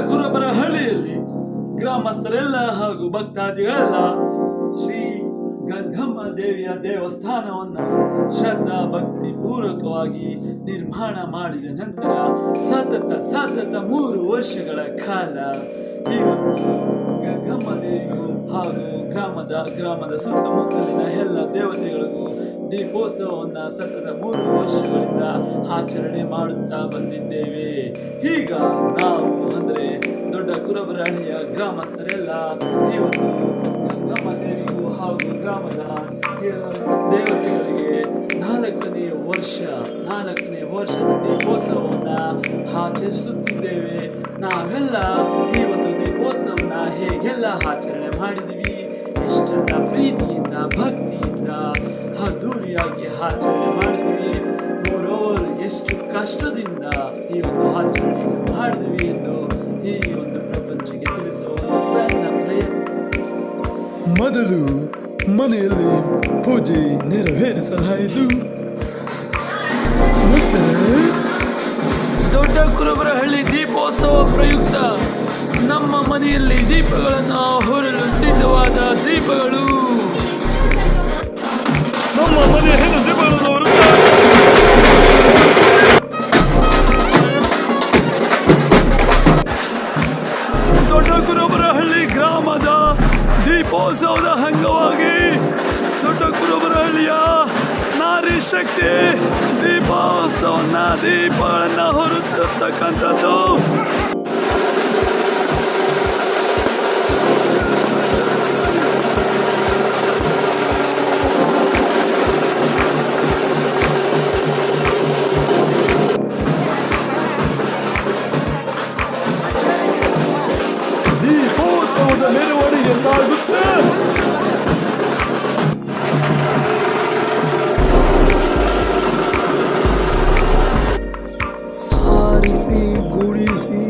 ಕುರುಬರ ಹಳ್ಳಿಯಲ್ಲಿ ಗ್ರಾಮಸ್ಥರೆಲ್ಲ ಹಾಗೂ ಭಕ್ತಾದಿಗಳೆಲ್ಲ ಗಂಗಮ್ಮ ದೇವಿಯ ದೇವಸ್ಥಾನವನ್ನ ಶ್ರದ್ಧಾ ಭಕ್ತಿ ಪೂರ್ವಕವಾಗಿ ನಿರ್ಮಾಣ ಮಾಡಿದ ನಂತರ ಸತತ ಸತತ ಮೂರು ವರ್ಷಗಳ ಕಾಲ ಗಂಗಮ್ಮ ದೇವಿಗೂ ಹಾಗೂ ಗ್ರಾಮದ ಗ್ರಾಮದ ಸುತ್ತಮುತ್ತಲಿನ ಎಲ್ಲ ದೇವತೆಗಳಿಗೂ ದೀಪೋತ್ಸವವನ್ನ ಸತತ ಮೂರು ವರ್ಷಗಳಿಂದ ಆಚರಣೆ ಮಾಡುತ್ತಾ ಬಂದಿದ್ದೇವೆ. ಈಗ ನಾವು ಅಂದ್ರೆ ದೊಡ್ಡ ಕುರಬರಹಳ್ಳಿಯ ಗ್ರಾಮಸ್ಥರೆಲ್ಲ ಒಂದು ಗಂಗಮ್ಮ ದೇವಿಗೂ ಹಾಗೂ ಗ್ರಾಮದ ದೇವತೆಗಳಿಗೆ ನಾಲ್ಕನೇ ವರ್ಷ, ನಾಲ್ಕನೇ ವರ್ಷದ ದೀಪೋತ್ಸವವನ್ನು ಆಚರಿಸುತ್ತಿದ್ದೇವೆ. ನಾವೆಲ್ಲ ಈ ಒಂದು ದೀಪೋತ್ಸವನ ಹೇಗೆಲ್ಲ ಆಚರಣೆ ಮಾಡಿದ್ವಿ ಎಷ್ಟೆಲ್ಲ ಪ್ರೀತಿಯಿಂದ, ಭಕ್ತಿಯಿಂದ ಅದ್ದೂರಿಯಾಗಿ ಆಚರಣೆ ಮಾಡಿದ್ವಿ ಮೋರೋವರ್ ಎಷ್ಟು ಕಷ್ಟದಿಂದ ಈ ಒಂದು ಆಚರಣೆ ಮಾಡಿದ್ವಿ ಎಂದು ಈ ಒಂದು ಪ್ರಪಂಚಕ್ಕೆ ತಿಳಿಸುವ ಮೊದಲು ಮನೆಯಲ್ಲಿ ಪೂಜೆ ನೆರವೇರಿಸಲಾಯಿತು. ಮತ್ತೆ ದೊಡ್ಡ ಕುರುಬರಹಳ್ಳಿ ದೀಪೋತ್ಸವ ಪ್ರಯುಕ್ತ ನಮ್ಮ ಮನೆಯಲ್ಲಿ ದೀಪಗಳನ್ನು ಹೊರಲು ಸಿದ್ಧವಾದ ದೀಪಗಳು. ನಮ್ಮ ಮನೆಯ ಹೆಣ್ಣು ದೀಪಗಳನ್ನು ದೊಡ್ಡ ಕುರುಬರಹಳ್ಳಿ ಗ್ರಾಮದ ದೀಪೋತ್ಸವದ ಅಂಗವಾಗಿ ದೊಡ್ಡ ಕುರುಬರಹಳ್ಳಿಯ ನಾರಿ ಶಕ್ತಿ ದೀಪೋತ್ಸವನ ದೀಪಗಳನ್ನ ಹೊರತಕ್ಕಂಥದ್ದು ಮೆರವಣಿಗೆ ಸಾಗುತ್ತೆ ಸಾರಿಸಿ ಗುಡಿಸಿ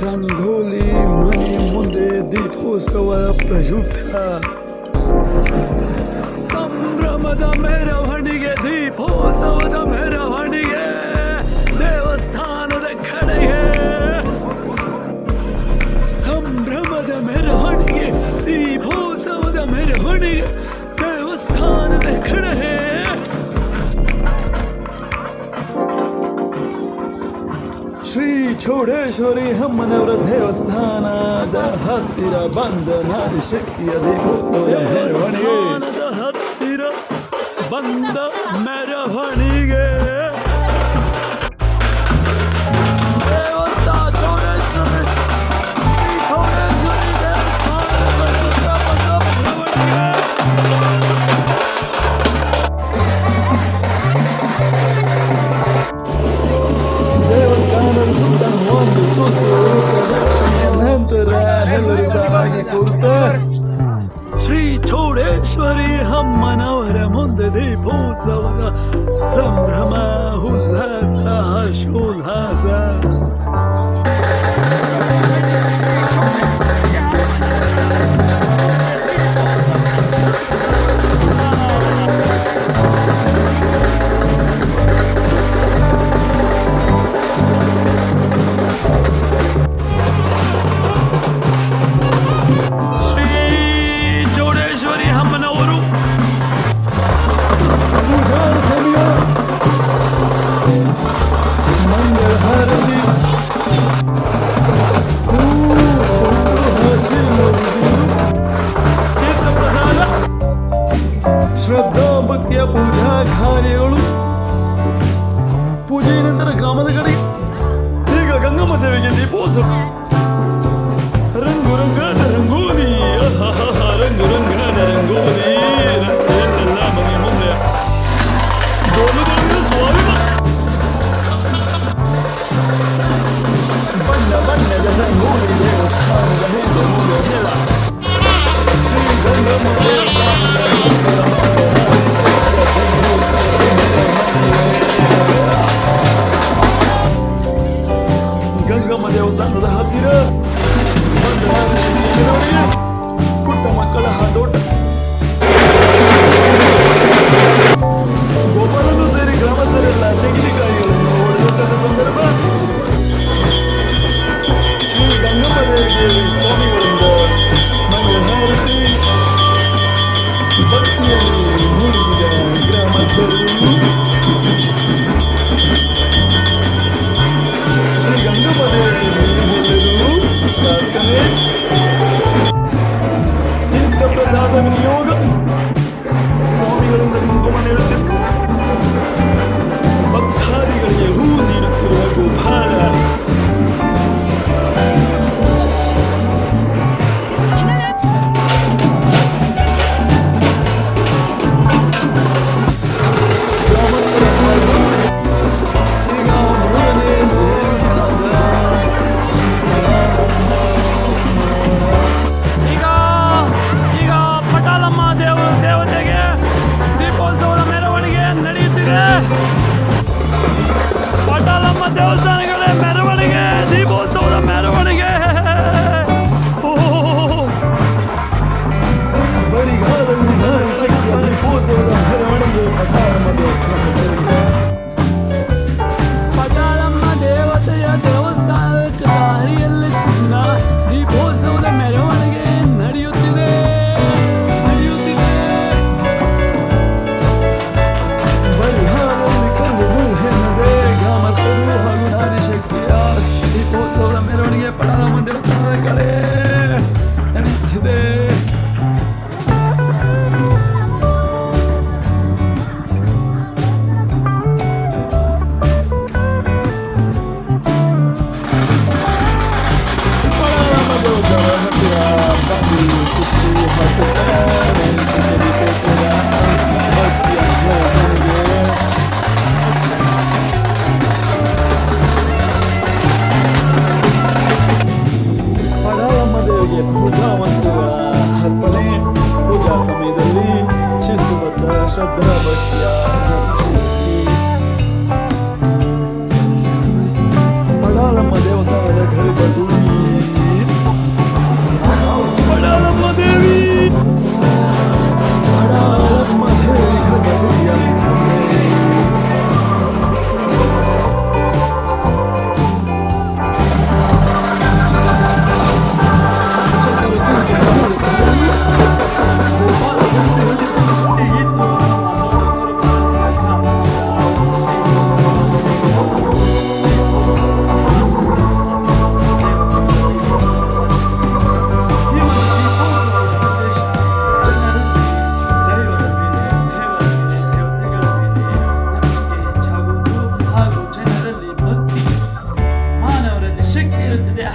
ರಂಗೋಲಿ ಮನೆ ಮುಂದೆ ದೀಪೋತ್ಸವ ಪ್ರಯುಕ್ತ ಸಂಭ್ರಮದ ಮೆರವಣಿಗೆ ದೀಪೋತ್ಸವದ ಮೆರವಣಿಗೆ ಸಂಭ್ರಮದ ಮೆರವಣಿಗೆ ದೀಪೋತ್ಸವದ ಮೆರವಣಿಗೆ ದೇವಸ್ಥಾನದ ಕಡೆಗೆ ಶ್ರೀ ಚೌಡೇಶ್ವರಿ ಅಮ್ಮನವರ ದೇವಸ್ಥಾನದ ಹತ್ತಿರ ಬಂದ ನಾರಿ ಶಕ್ತಿಯ ದೀಪೋತ್ಸವದ ಮೆರವಣಿಗೆ ದೇವಸ್ಥಾನದ ಹತ್ತಿರ ಬಂದ ಮೆರವಣಿಗೆ श्री चोड़ेश्वरी हम मनोहर मुंद मुंदे भूसवन संभ्रम उल्लास हर्षोल्लास പുതിയ പൂജാകാരികളും പൂജയിനന്തര ഗ്രാമതകളെ. ಈಗ ಗಂಗಮ್ಮ ದೇವಿಗೆ ದೀಪೋತ್ಸವ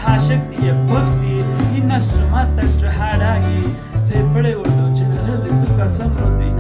हा शक्तीय भक्ती ही नष्ट मातष्ट हाडागी झेपडे ओढो झलहली सुखा समृद्धी।